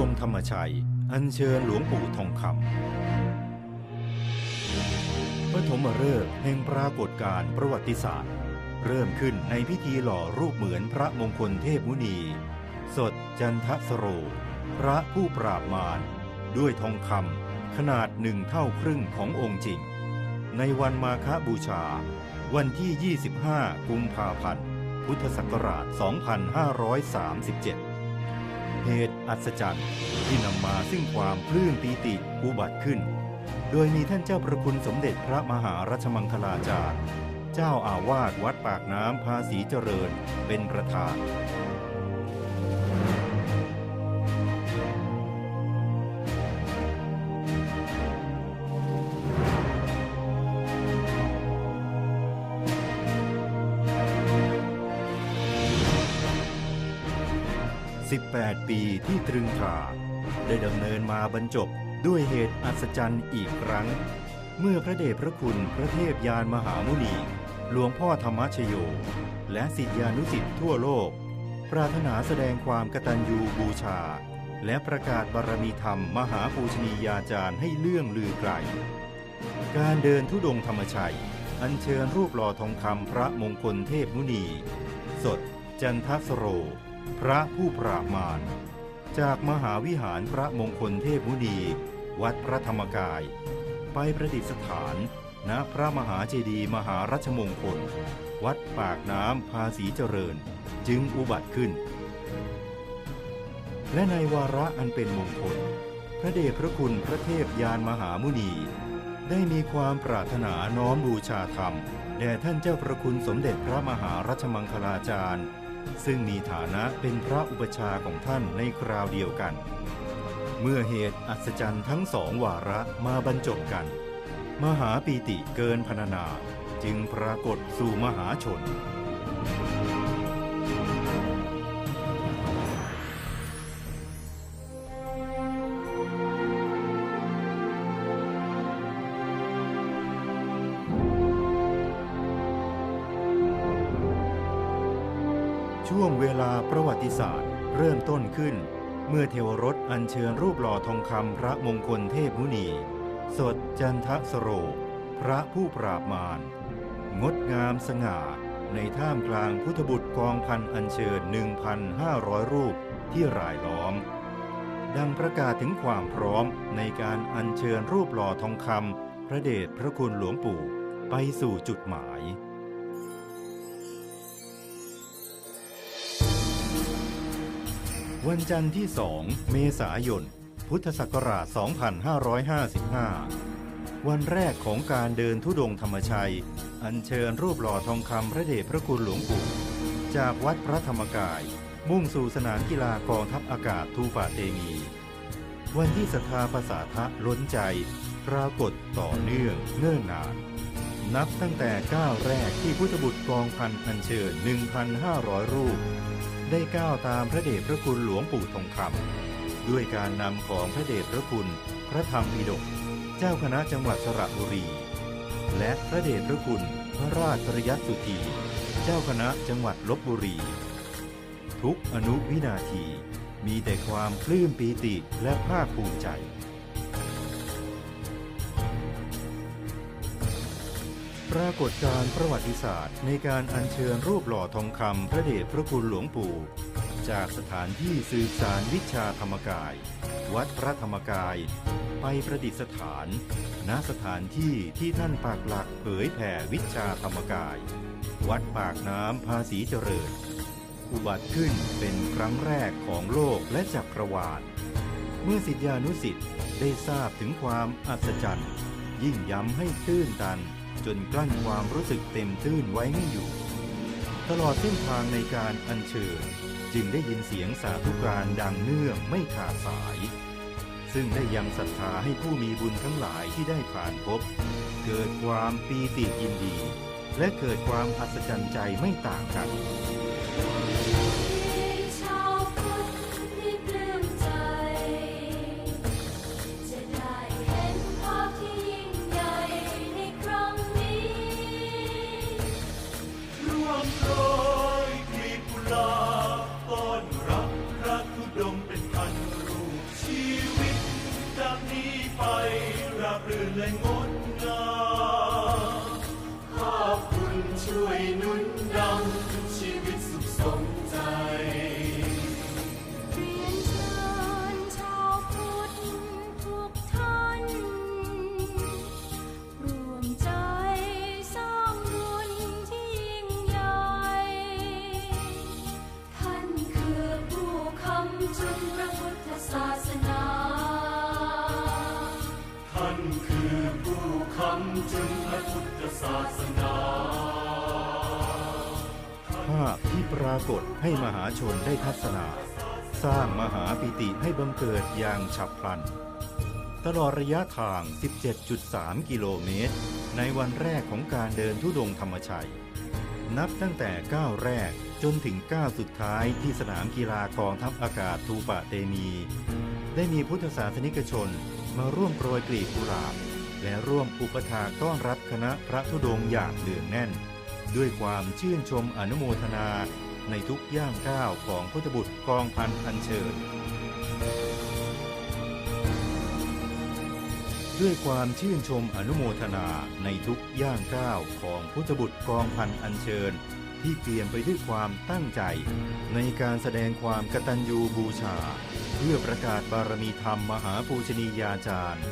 ทุดงค์ธรรมชัย อัญเชิญหลวงปู่ทองคำปฐมฤกษ์แห่งปรากฏการณ์ประวัติศาสตร์ เริ่มขึ้นในพิธีหล่อรูปเหมือนพระมงคลเทพมุนี สดจันทสโร พระผู้ปราบมาร ด้วยทองคำขนาดหนึ่งเท่าครึ่งขององค์จริง ในวันมาฆบูชา วันที่ 25 กุมภาพันธ์ พุทธศักราช 2537 เหตุอัศจรรย์ที่นำมาซึ่งความปลื้นปีติอุบัติขึ้น โดยมีท่านเจ้าประคุณสมเด็จพระมหารัชมังคลาจารย์ เจ้าอาวาสวัดปากน้ำภาษีเจริญเป็นประธาน 8 ปีที่ตรึงตราได้ดำเนินมาบรรจบด้วยเหตุอัศจรรย์อีกครั้ง เมื่อพระเดชพระคุณพระเทพยานมหามุนี หลวงพ่อธรรมชโย และสิทธิานุสิทธิ์ทั่วโลก ปรารถนาแสดงความกตัญญูบูชา และประกาศบารมีธรรมมหาปูชนียาจารย์ให้เลื่องลือไกล การเดินทุดงค์ธรรมชัย อัญเชิญรูปหล่อทองคำพระมงคลเทพมุนี สด จันทสโร พระผู้ปราบมาร จากมหาวิหารพระมงคลเทพมุนี วัดพระธรรมกาย ไปประดิษฐาน ณพระมหาเจดีย์มหารัชมงคล วัดปากน้ำภาษีเจริญ จึงอุบัติขึ้น และในวาระอันเป็นมงคล พระเดชพระคุณพระเทพยานมหามุนี ได้มีความปรารถนาน้อมบูชาธรรมแด่ท่านเจ้าประคุณสมเด็จพระมหารัชมังคลาจารย์ ซึ่งมีฐานะเป็นพระอุปชาของท่านในคราวเดียวกัน เมื่อเหตุอัศจรรย์ทั้งสองวาระมาบรรจบกัน มหาปีติเกินพรรณนาจึงปรากฏสู่มหาชน ช่วงเวลาประวัติศาสตร์ เริ่มต้นขึ้น เมื่อเทวรถอัญเชิญรูปหล่อทองคำพระมงคลเทพมุนี สดจันทสโร พระผู้ปราบมาร งดงามสง่า ในท่ามกลางพุทธบุตรกองพันอัญเชิญ 1,500 รูปที่รายล้อม ดังประกาศถึงความพร้อมในการอัญเชิญรูปหล่อทองคำพระเดชพระคุณหลวงปู่ไปสู่จุดหมาย วันจันทร์ที่ 2 เมษายน พุทธศักราช 2555 วันแรกของการเดินทุดงค์ธรรมชัย อัญเชิญรูปหล่อทองคำพระเดชพระคุณหลวงปู่จากวัดพระธรรมกาย มุ่งสู่สนามกีฬากองทัพอากาศทูฟาเตมี วันที่ศรัทธาภาษาทะล้นใจ ปรากฏต่อเนื่องเนื่องนาน นับตั้งแต่ก้าวแรกที่พุทธบุตรกองพันอัญเชิญ 1,500 รูป ได้ก้าวตามพระเดชพระคุณหลวงปู่ทองคำด้วยการนำของพระเดชพระคุณ พระธรรมปิฎกเจ้าคณะจังหวัดสระบุรี และพระเดชพระคุณพระราชริยตสุธีเจ้าคณะจังหวัดลบบุรี ทุกอนุวินาทีมีแต่ความปลื้มปีติและภาคภูมิใจ ปรากฏการประวัติศาสตร์ในการอัญเชิญรูปหล่อทองคำพระเดชพระคุณหลวงปู่ จากสถานที่สืบสารวิชาธรรมกาย วัดพระธรรมกาย ไปประดิษฐาน ณสถานที่ที่ท่านปากหลักเผยแผ่วิชาธรรมกาย วัดปากน้ำภาษีเจริญ อุบัติขึ้นเป็นครั้งแรกของโลกและจักรวาล เมื่อสิทธิานุสิทธิ์ได้ทราบถึงความอัศจรรย์ ยิ่งย้ำให้ตื้นตัน จนกลั้นความรู้สึกเต็มตื้นไว้ไม่อยู่ ตลอดเส้นทางในการอัญเชิญจึงได้ยินเสียงสาธุการดังเนื่องไม่ขาดสาย ซึ่งได้ยังศรัทธาให้ผู้มีบุญทั้งหลายที่ได้ผ่านพบ เกิดความปีติยินดี และเกิดความอัศจรรย์ใจไม่ต่างกัน ดมเป็นพันรูปชีวิต จากนี้ไปราบรื่นและงดงามขอบคุณช่วยนุน ภาพที่ปรากฏให้มหาชนได้ทัศนา สร้างมหาปิติให้บังเกิดอย่างฉับพลัน ตลอดระยะทาง 17.3 กิโลเมตร ในวันแรกของการเดินทุดงค์ธรรมชัย นับตั้งแต่ก้าวแรกจนถึงก้าวสุดท้ายที่สนามกีฬากองทัพอากาศทูปะเตมี ได้มีพุทธศาสนิกชนมาร่วมโปรยกลีบกุหลาบ และร่วมอุปถากต้อนรับคณะพระธุดงค์อย่างเดืองแน่น ด้วยความชื่นชมอนุโมทนาในทุกย่างก้าวของพุทธบุตรกองพันอัญเชิญ ด้วยความชื่นชมอนุโมทนาในทุกย่างก้าวของพุทธบุตรกองพันอัญเชิญ ที่เปลี่ยนไปด้วยความตั้งใจ ในการแสดงความกตัญญูบูชา เพื่อประกาศบารมีธรรมมหาปูชนียาจารย์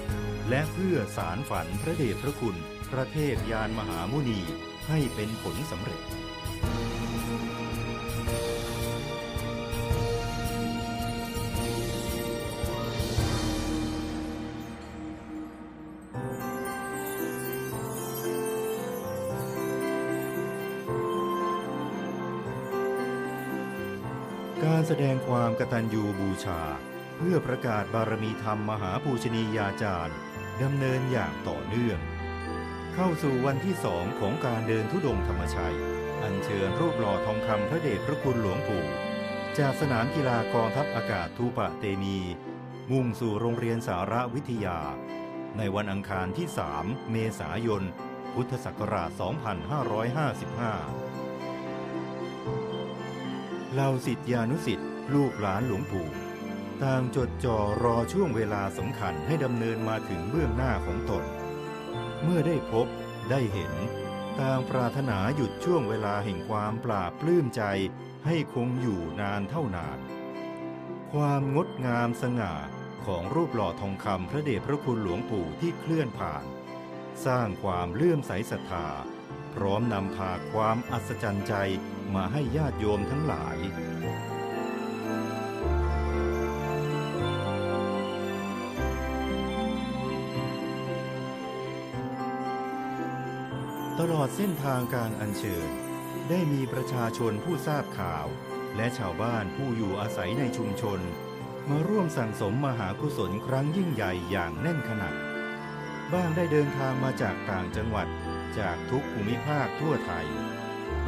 และเพื่อสารฝันพระเดชพระคุณ พระเทพยานมหามุนีให้เป็นผลสำเร็จ การแสดงความกตัญญูบูชา เพื่อประกาศบารมีธรรมมหาปูชนียาจารย์ ดำเนินอย่างต่อเนื่อง เข้าสู่วันที่สองของการเดินทุดงค์ธรรมชัย อัญเชิญรูปหล่อทองคำพระเดชพระคุณหลวงปู่ จากสนามกีฬากองทัพอากาศทูปะเตมี มุ่งสู่โรงเรียนสารวิทยา ในวันอังคารที่ 3 เมษายน พุทธศักราช 2555 เหล่าสิทธิานุสิทธิ์ลูกหลานหลวงปู่ ต่างจดจ่อรอช่วงเวลาสำคัญให้ดำเนินมาถึงเบื้องหน้าของตน เมื่อได้พบได้เห็น ต่างปรารถนาหยุดช่วงเวลาแห่งความปราบปลื้มใจให้คงอยู่นานเท่านาน ความงดงามสง่าของรูปหล่อทองคำพระเดชพระคุณหลวงปู่ที่เคลื่อนผ่าน สร้างความเลื่อมใสศรัทธา พร้อมนำพาความอัศจรรย์ใจมาให้ญาติโยมทั้งหลาย อดเส้นทางการอัญเชิญ ได้มีประชาชนผู้ทราบข่าว และชาวบ้านผู้อยู่อาศัยในชุมชน มาร่วมสั่งสมมหากุศลครั้งยิ่งใหญ่อย่างแน่นขนาดบ้างได้เดินทางมาจากต่างจังหวัดจากทุกภูมิภาคทั่วไทย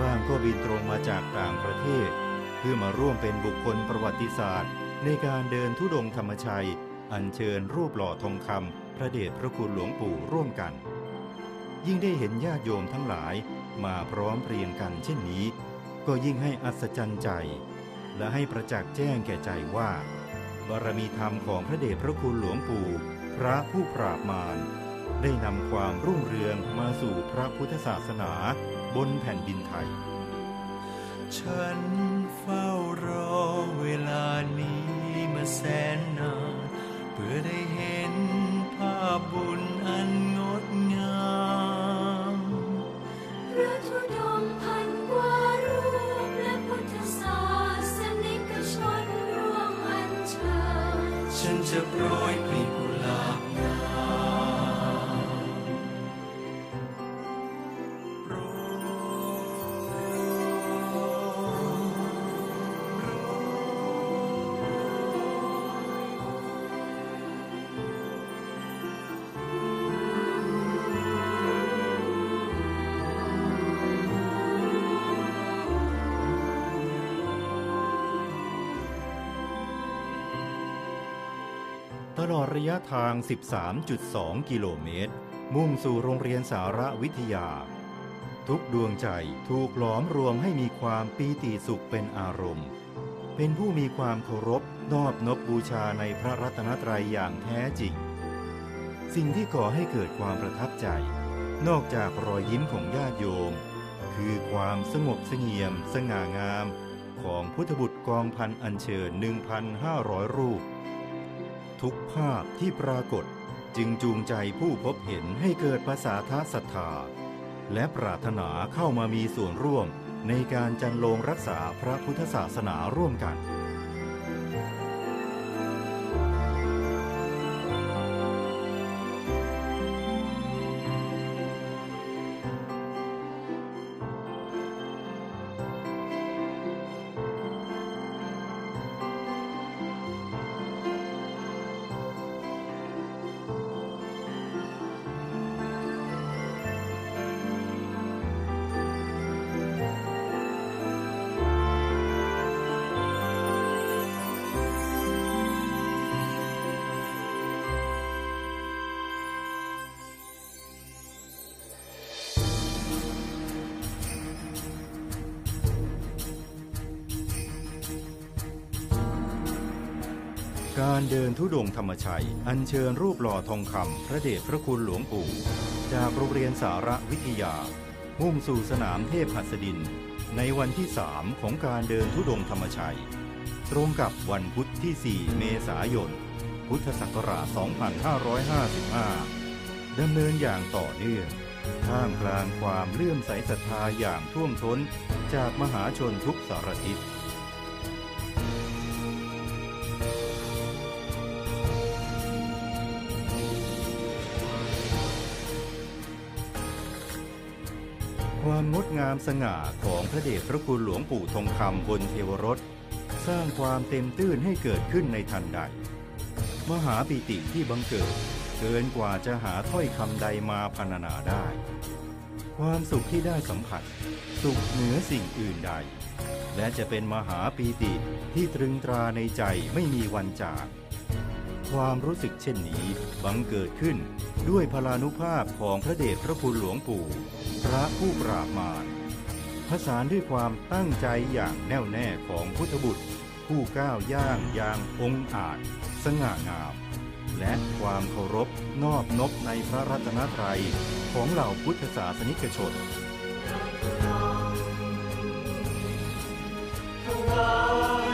บ้างก็บินตรงมาจากต่างประเทศ เพื่อมาร่วมเป็นบุคคลประวัติศาสตร์ ในการเดินทุดงค์ธรรมชัย อัญเชิญรูปหล่อทองคำพระเดชพระคุณหลวงปู่ร่วมกัน ยิ่งได้เห็นญาติโยมทั้งหลายมาพร้อมเพรียงกันเช่นนี้ ก็ยิ่งให้อัศจรรย์ใจ และให้ประจักษ์แจ้งแก่ใจว่าบารมีธรรมของพระเดชพระคุณหลวงปู่ พระผู้ปราบมาร ได้นำความรุ่งเรืองมาสู่พระพุทธศาสนาบนแผ่นดินไทย ฉันเฝ้ารอเวลานี้มาแสนนานเพื่อได้เห็นภาพบุญอันง โปรย ลอดระยะทาง 13.2 กิโลเมตร มุ่งสู่โรงเรียนสารวิทยา ทุกดวงใจถูกหลอมรวมให้มีความปีติสุขเป็นอารมณ์ เป็นผู้มีความเคารพนอบนบบูชาในพระรัตนตรัยอย่างแท้จริง สิ่งที่ก่อให้เกิดความประทับใจ นอกจากรอยยิ้มของญาติโยม คือความสงบเสงี่ยม สง่างาม ของพุทธบุตรกองพันอัญเชิญ 1,500 รูป ทุกภาพที่ปรากฏจึงจูงใจผู้พบเห็นให้เกิดภาษาทศรัทธา และปรารถนาเข้ามามีส่วนร่วมในการจันลงรักษาพระพุทธศาสนาร่วมกัน การเดินทุดงค์ธรรมชัย อัญเชิญรูปหล่อทองคำพระเดชพระคุณหลวงปู่ จากโรงเรียนสารวิทยา มุ่งสู่สนามเทพหัสดิน ในวันที่3ของการเดินทุดงค์ธรรมชัย ตรงกับวันพุธที่ 4 เมษายน พุทธศักราช 2555 ดำเนินอย่างต่อเนื่องท่ามกลางความเลื่อมใสศรัทธาอย่างท่วมท้นจากมหาชนทุกสารทิศ งามสง่าของพระเดชพระคุณหลวงปู่ทองคำบนเทวรถสร้างความเต็มตื้นให้เกิดขึ้นในทันใด มหาปิติที่บังเกิด เกินกว่าจะหาถ้อยคำใดมาพรรณนาได้ ความสุขที่ได้สัมผัส สุขเหนือสิ่งอื่นใด และจะเป็นมหาปีติที่ตรึงตราในใจไม่มีวันจาก ความรู้สึกเช่นนี้บังเกิดขึ้นด้วยพลานุภาพของพระเดชพระคุณหลวงปู่ พระผู้ปราบมารผสานด้วยความตั้งใจอย่างแน่วแน่ของพุทธบุตร ผู้ก้าวย่างอย่างองค์อาจ สง่างาม และความเคารพนอบนบในพระรัตนตรัยของเหล่าพุทธศาสนิกชนช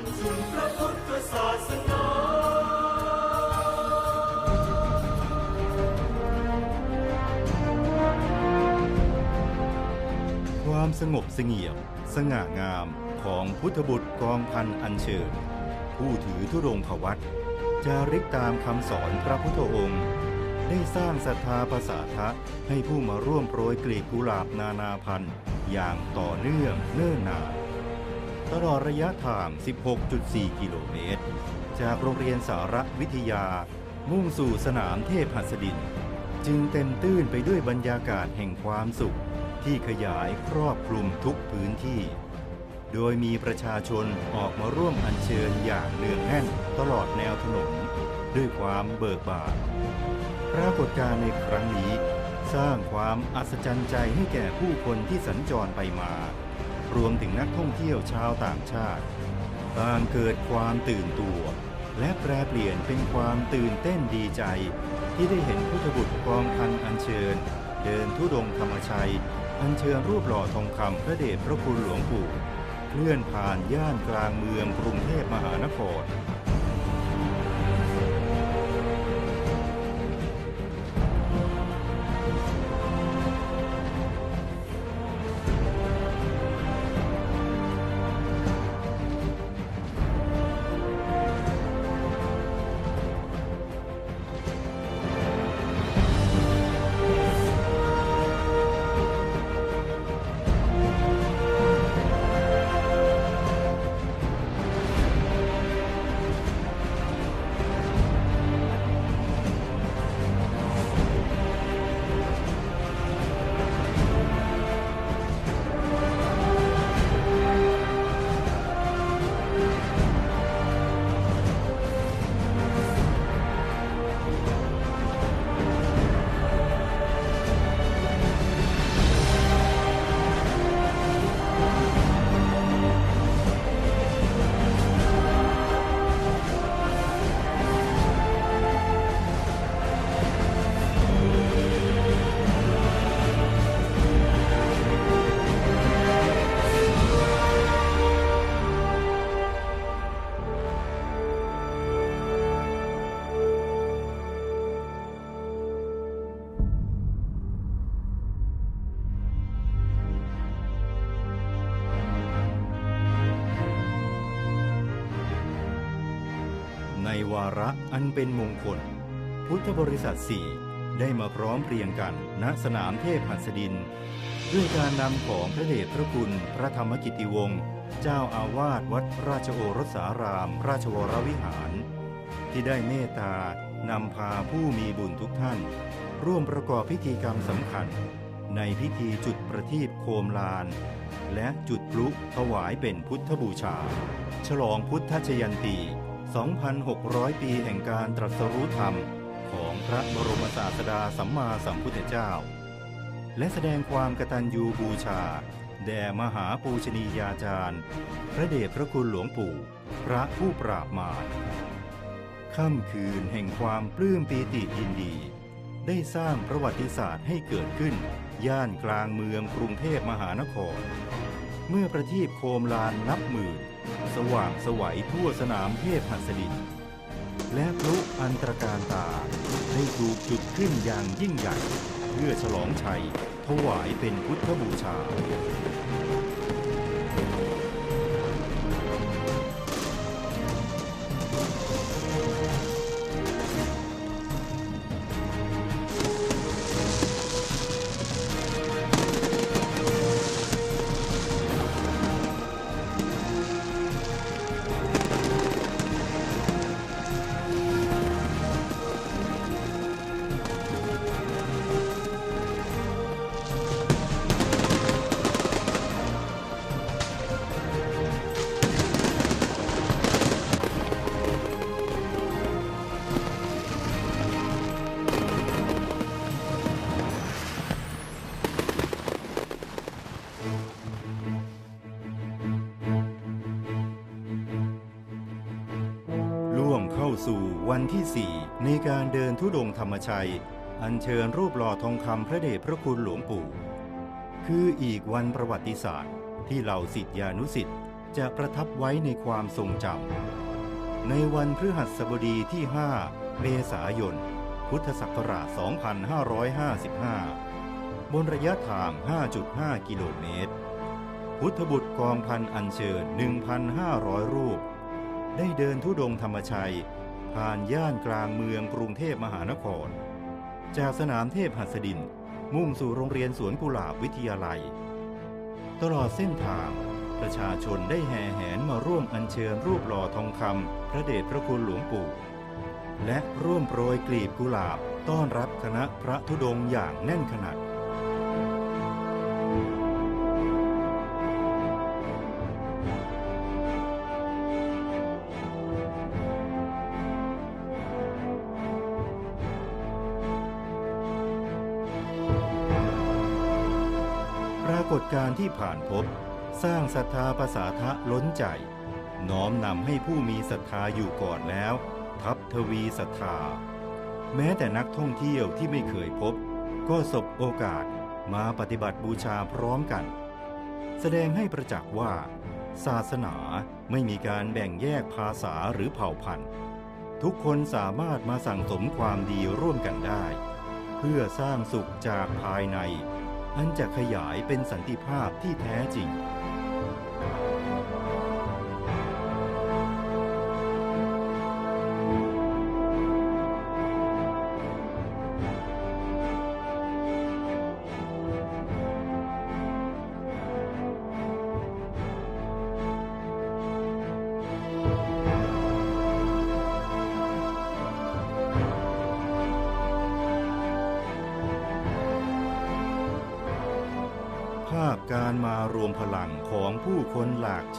คำจุนพระพุทธศาสนาความสงบเสงี่ยม สง่างามของพุทธบุตรกองพันอัญเชิญ ผู้ถือธุดงควัตจาริกตามคำสอนพระพุทธองค์ ได้สร้างศรัทธาประสาทะให้ผู้มาร่วมโปรยกลีบกุหลาบนานาพันธุ์อย่างต่อเนื่องเนิ่นนาน ตลอดระยะทาง 16.4 กิโลเมตร จากโรงเรียนสารวิทยา มุ่งสู่สนามเทพหัสดิน จึงเต็มตื้นไปด้วยบรรยากาศแห่งความสุข ที่ขยายครอบคลุมทุกพื้นที่ โดยมีประชาชนออกมาร่วมอัญเชิญอย่างเนืองแน่นตลอดแนวถนนด้วยความเบิกบานปรากฏการณ์ในครั้งนี้ สร้างความอัศจรรย์ใจให้แก่ผู้คนที่สัญจรไปมา รวมถึงนักท่องเที่ยวชาวต่างชาติต่างเกิดความตื่นตัว และแปรเปลี่ยนเป็นความตื่นเต้นดีใจ ที่ได้เห็นพุทธบุตรกองพันอัญเชิญ เดินทุดงค์ธรรมชัย อัญเชิญรูปหล่อทองคำพระเดชพระคุณหลวงปู่ เคลื่อนผ่านย่านกลางเมืองกรุงเทพมหานคร ในวาระอันเป็นมงคล พุทธบริษัทสี่ได้มาพร้อมเพรียงกันณสนามเทพหัสดิน ด้วยการนำของพระเดชพระคุณพระธรรมกิติวงศ์เจ้าอาวาสวัดราชโอรสาราม ราชวรวิหาร ที่ได้เมตตานำพาผู้มีบุญทุกท่าน ร่วมประกอบพิธีกรรมสำคัญ ในพิธีจุดประทีปโคมลาน และจุดพลุถวายเป็นพุทธบูชา ฉลองพุทธชยันตี 2,600 ปีแห่งการตรัสรู้ธรรมของพระบรมศาสดาสัมมาสัมพุทธเจ้า และแสดงความกตัญญูบูชา แด่มหาปูชนียาจารย์ พระเดชพระคุณหลวงปู่ พระผู้ปราบมารค่ำคืนแห่งความปลื้มปีติยินดี ได้สร้างประวัติศาสตร์ให้เกิดขึ้น ย่านกลางเมืองกรุงเทพมหานคร เมื่อประทีปโคมลานนับหมื่น สว่างสวัยทั่วสนามเทพหัสดิน และพลุอันตรการตาได้ถูกจุดขึ้นอย่างยิ่งใหญ่ เพื่อฉลองชัยถวายเป็นพุทธบูชา การเดินทุดงธรรมชัย อัญเชิญรูปหล่อทองคำพระเดชพระคุณหลวงปู่ คืออีกวันประวัติศาสตร์ที่เหล่าสิทธิานุสิทธิ์จะประทับไว้ในความทรงจำในวันพฤหัสบดีที่ 5 เมษายน พุทธศักราช 2555 บนระยะทาง 5.5 กิโลเมตร พุทธบุตรกองพันอัญเชิญ 1,500 รูป ได้เดินทุดงธรรมชัย ผ่านย่านกลางเมืองกรุงเทพมหานคร จากสนามเทพหัสดิน มุ่งสู่โรงเรียนสวนกุหลาบวิทยาลัย ตลอดเส้นทาง ประชาชนได้แห่แหนมาร่วมอัญเชิญรูปหล่อทองคำพระเดชพระคุณหลวงปู่ และร่วมโปรยกลีบกุหลาบต้อนรับคณะพระธุดงค์อย่างแน่นขนาด ผ่านพบสร้างศรัทธาประสาทะล้นใจ น้อมนำให้ผู้มีศรัทธาอยู่ก่อนแล้ว ทับทวีศรัทธา แม้แต่นักท่องเที่ยวที่ไม่เคยพบ ก็สบโอกาสมาปฏิบัติบูชาพร้อมกัน แสดงให้ประจักษ์ว่า ศาสนาไม่มีการแบ่งแยกภาษาหรือเผ่าพันธุ์ ทุกคนสามารถมาสั่งสมความดีร่วมกันได้ เพื่อสร้างสุขจากภายใน อันจะขยายเป็นสันติภาพที่แท้จริง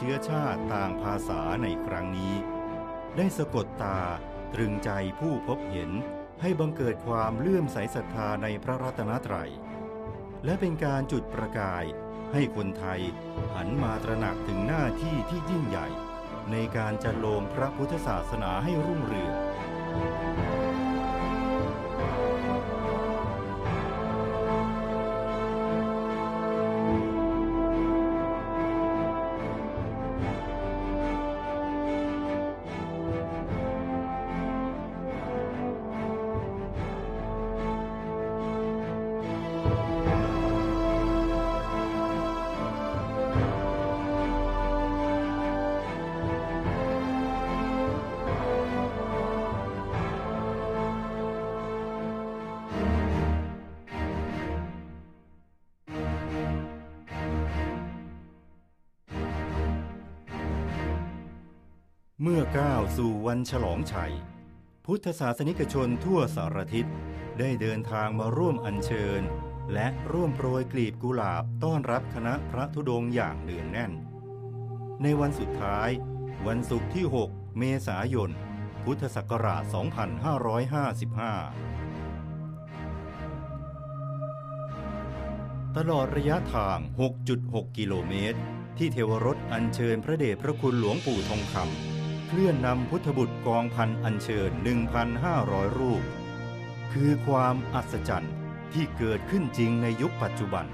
ชื้อชาติต่างภาษาในครั้งนี้ ได้สะกดตาตรึงใจผู้พบเห็นให้บังเกิดความเลื่อมใสศรัทธาในพระรัตนตรัย และเป็นการจุดประกายให้คนไทยหันมาตระหนักถึงหน้าที่ที่ยิ่งใหญ่ ในการจัดโลมพระพุทธศาสนาให้รุ่งเรือง เมื่อก้าวสู่วันฉลองชัย พุทธศาสนิกชนทั่วสารทิศได้เดินทางมาร่วมอัญเชิญ และร่วมโปรยกลีบกุหลาบต้อนรับคณะพระธุดงค์อย่างเนืองแน่น ในวันสุดท้าย วันศุกร์ที่ 6 เมษายน พุทธศักราช 2555 ตลอดระยะทาง 6.6 กิโลเมตร ที่เทวรถอัญเชิญพระเดชพระคุณหลวงปู่ทองคำ เคลื่อนนำพุทธบุตรกองพันอัญเชิญ 1,500 รูป คือความอัศจรรย์ที่เกิดขึ้นจริงในยุคปัจจุบัน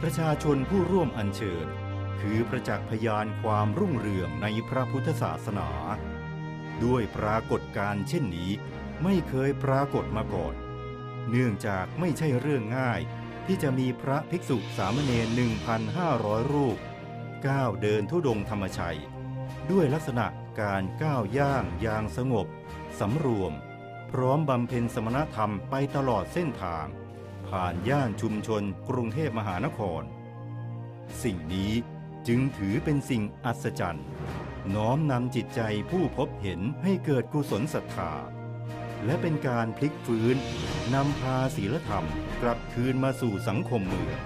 ประชาชนผู้ร่วมอัญเชิญ คือประจักษ์พยานความรุ่งเรืองในพระพุทธศาสนา ด้วยปรากฏการเช่นนี้ไม่เคยปรากฏมาก่อน เนื่องจากไม่ใช่เรื่องง่ายที่จะมีพระภิกษุสามเณร1,500 รูปก้าวเดินทุดงธรรมชัย ด้วยลักษณะ การก้าวย่างอย่างสงบ สำรวม พร้อมบำเพ็ญสมณธรรมไปตลอดเส้นทาง ผ่านย่านชุมชนกรุงเทพมหานคร สิ่งนี้จึงถือเป็นสิ่งอัศจรรย์ น้อมนำจิตใจผู้พบเห็นให้เกิดกุศลศรัทธา และเป็นการพลิกฟื้นนำพาศีลธรรมกลับคืนมาสู่สังคมเมือง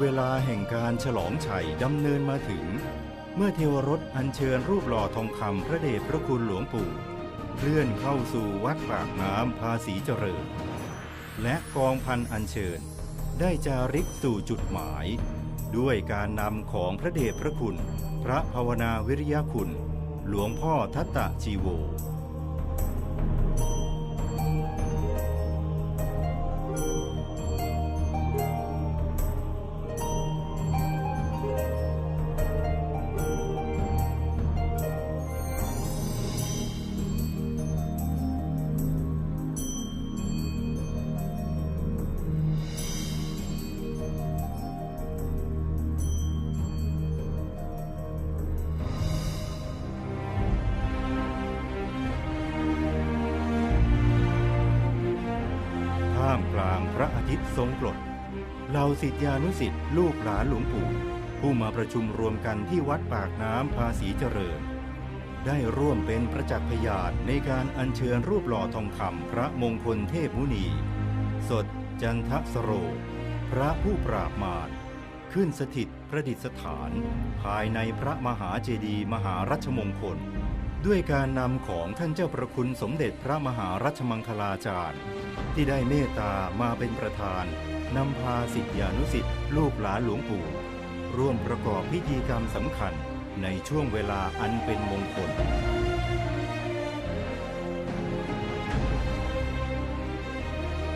เวลาแห่งการฉลองชัยดำเนินมาถึง เมื่อเทวรถอัญเชิญรูปหล่อทองคำพระเดชพระคุณหลวงปู่เคลื่อนเข้าสู่วัดปากน้ำภาษีเจริญ และกองพันอัญเชิญ ได้จาริกสู่จุดหมาย ด้วยการนำของพระเดชพระคุณ พระภาวนาวิริยคุณ หลวงพ่อทัตตะชีโว เหล่าศิยานุศิษย์ลูกหลานหลวงปู่ ผู้มาประชุมรวมกันที่วัดปากน้ำภาษีเจริญ ได้ร่วมเป็นประจักษ์พยานในการอัญเชิญรูปหล่อทองคำพระมงคลเทพมุนี สดจันทสโร พระผู้ปราบมารขึ้นสถิตประดิษฐาน ภายในพระมหาเจดีย์มหารัชมงคล ด้วยการนำของท่านเจ้าประคุณสมเด็จพระมหารัชมังคลาจารย์ ที่ได้เมตตามาเป็นประธานนำพาสิทธิานุสิทธิ์ลูกหลานหลวงปู่ ร่วมประกอบพิธีกรรมสำคัญในช่วงเวลาอันเป็นมงคล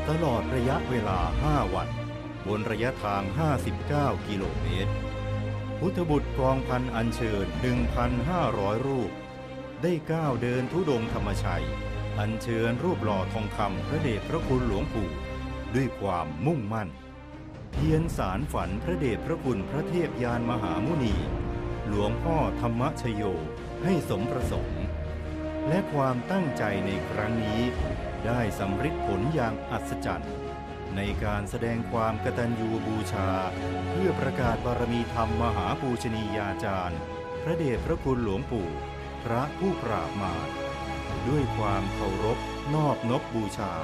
ตลอดระยะเวลา 5 วัน บนระยะทาง 59 กิโลเมตร พุทธบุตรกองพันอัญเชิญ 1,500 รูป ได้ก้าวเดินทุดงธรรมชัย อัญเชิญรูปหล่อทองคำพระเดชพระคุณหลวงปู่ ด้วยความมุ่งมั่น เพียรสารฝันพระเดชพระคุณพระเทพยานมหามุนี หลวงพ่อธรรมชโยให้สมประสงค์ และความตั้งใจในครั้งนี้ ได้สำฤทธิ์ผลอย่างอัศจรรย์ ในการแสดงความกตัญญูบูชา เพื่อประกาศบารมีธรรมมหาปูชนียาจารย์ พระเดชพระคุณหลวงปู่ พระผู้ปราบมารด้วยความเคารพนอบนบบูชา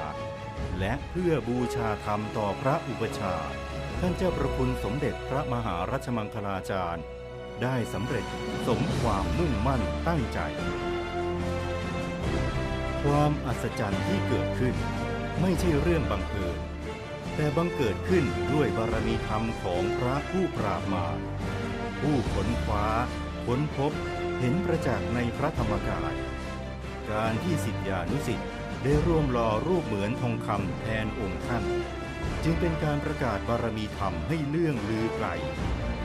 และเพื่อบูชาธรรมต่อพระอุปชาท่านเจ้าประคุณสมเด็จพระมหารัชมังคลาจารย์ ได้สำเร็จสมความมุ่งมั่นตั้งใจ ความอัศจรรย์ที่เกิดขึ้น ไม่ใช่เรื่องบังเอิญแต่บังเกิดขึ้นด้วยบารมีธรรมของพระผู้ปราบมารผู้ขนคว้าค้นพบ เห็นประจักษ์ในพระธรรมกาย การที่สิทธิานุสิทธิ์ได้ร่วมหล่อรูปเหมือนทองคำแทนองค์ท่าน จึงเป็นการประกาศบารมีธรรมให้เลื่องลือไกล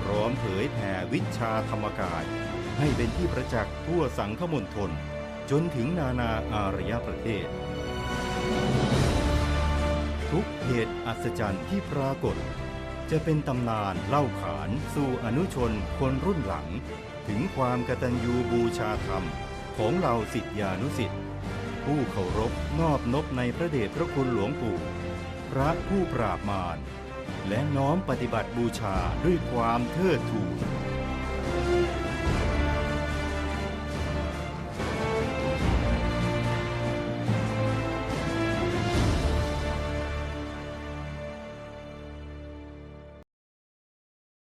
พร้อมเผยแผ่วิชาธรรมกาย ให้เป็นที่ประจักษ์ทั่วสังคมณฑลจนถึงนานาอารยประเทศ ทุกเหตุอัศจรรย์ที่ปรากฏ จะเป็นตำนานเล่าขานสู่อนุชนคนรุ่นหลัง ถึงความกตัญญูบูชาธรรม ของเราสิทธิานุสิทธิผู้เคารพนอบนบในพระเดชพระคุณหลวงปู่ พระผู้ปราบมาร และน้อมปฏิบัติบูชาด้วยความเทิดทูน